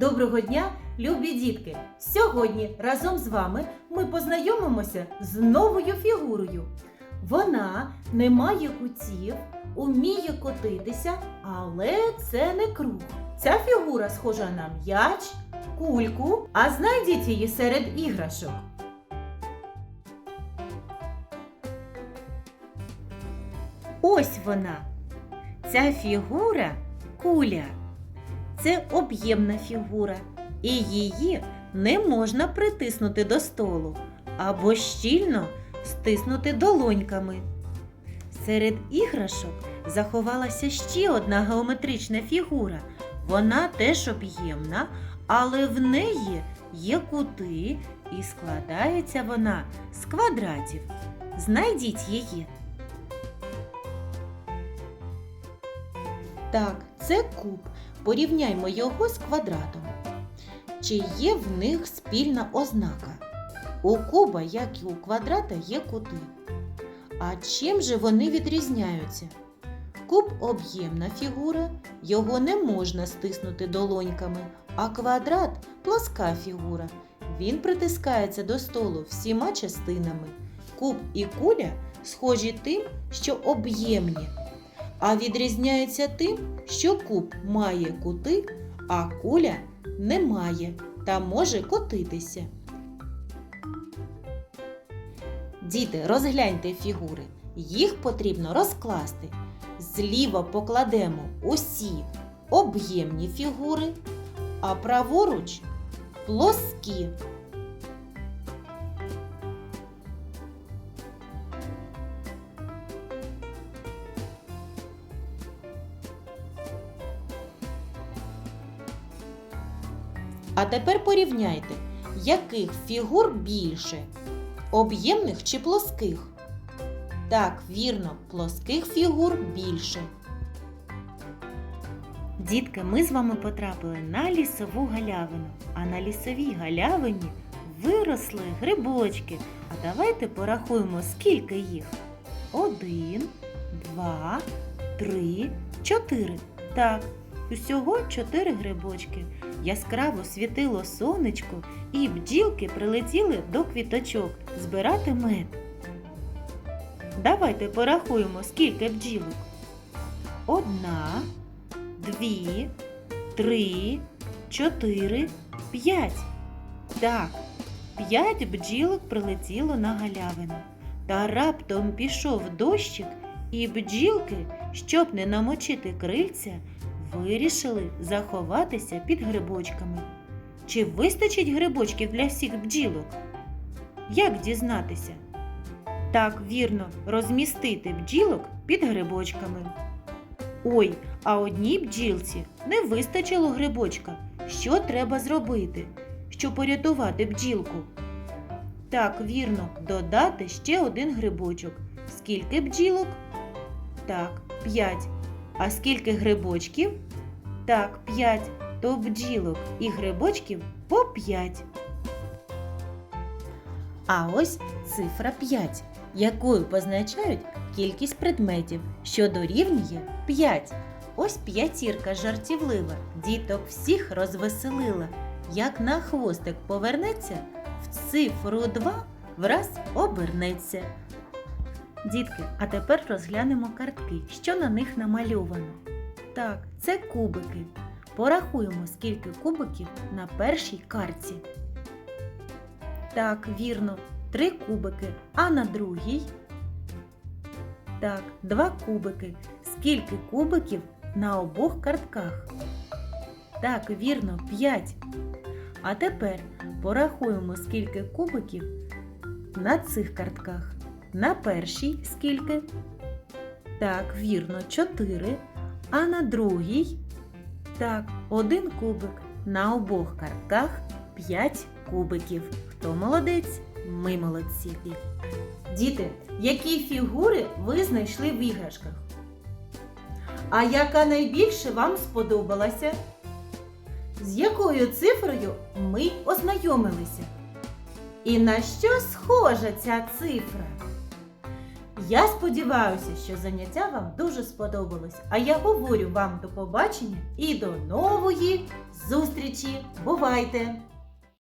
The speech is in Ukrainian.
Доброго дня, любі дітки! Сьогодні разом з вами ми познайомимося з новою фігурою. Вона не має кутів, уміє котитися, але це не круг. Ця фігура схожа на м'яч, кульку, а знайдіть її серед іграшок. Ось вона. Ця фігура куля. Це об'ємна фігура, і її не можна притиснути до столу або щільно стиснути долоньками. Серед іграшок заховалася ще одна геометрична фігура. Вона теж об'ємна, але в неї є кути і складається вона з квадратів. Знайдіть її. Так, це куб. Порівняймо його з квадратом. Чи є в них спільна ознака? У куба, як і у квадрата, є кути. А чим же вони відрізняються? Куб об'ємна фігура, його не можна стиснути долоньками, а квадрат пласка фігура. Він притискається до столу всіма частинами. Куб і куля схожі тим, що об'ємні, а відрізняються тим, що куб має кути, а куля не має та може котитися. Діти, розгляньте фігури. Їх потрібно розкласти. Зліва покладемо усі об'ємні фігури, а праворуч плоскі. А тепер порівняйте, яких фігур більше об'ємних чи плоских? Так, вірно, плоских фігур більше. Дітки, ми з вами потрапили на лісову галявину, а на лісовій галявині виросли грибочки. А давайте порахуємо, скільки їх. Один, два, три, чотири. Так, усього чотири грибочки. Яскраво світило сонечко, і бджілки прилетіли до квіточок збирати мед. Давайте порахуємо, скільки бджілок. Одна, дві, три, чотири, п'ять. Так, п'ять бджілок прилетіло на галявину. Та раптом пішов дощик, і бджілки, щоб не намочити крильця, вирішили заховатися під грибочками. Чи вистачить грибочків для всіх бджілок? Як дізнатися? Так, вірно, розмістити бджілок під грибочками. Ой, а одній бджілці не вистачило грибочка. Що треба зробити, щоб порятувати бджілку? Так, вірно, додати ще один грибочок. Скільки бджілок? Так, п'ять. А скільки грибочків? Так, п'ять. То бджілок і грибочків по п'ять. А ось цифра 5, якою позначають кількість предметів, що дорівнює 5. Ось п'ятірка жартівлива, діток всіх розвеселила. Як на хвостик повернеться, в цифру 2 враз обернеться. Дітки, а тепер розглянемо картки, що на них намальовано. Так, це кубики. Порахуємо, скільки кубиків на першій картці. Так, вірно, три кубики, а на другій. Так, два кубики. Скільки кубиків на обох картках? Так, вірно, п'ять. А тепер порахуємо, скільки кубиків на цих картках. На першій скільки? Так, вірно, чотири. А на другій? Так, один кубик. На обох картках п'ять кубиків. Хто молодець? Ми молодці. Діти, які фігури ви знайшли в іграшках? А яка найбільше вам сподобалася? З якою цифрою ми ознайомилися? І на що схожа ця цифра? Я сподіваюся, що заняття вам дуже сподобалось. А я говорю вам до побачення і до нової зустрічі! Бувайте!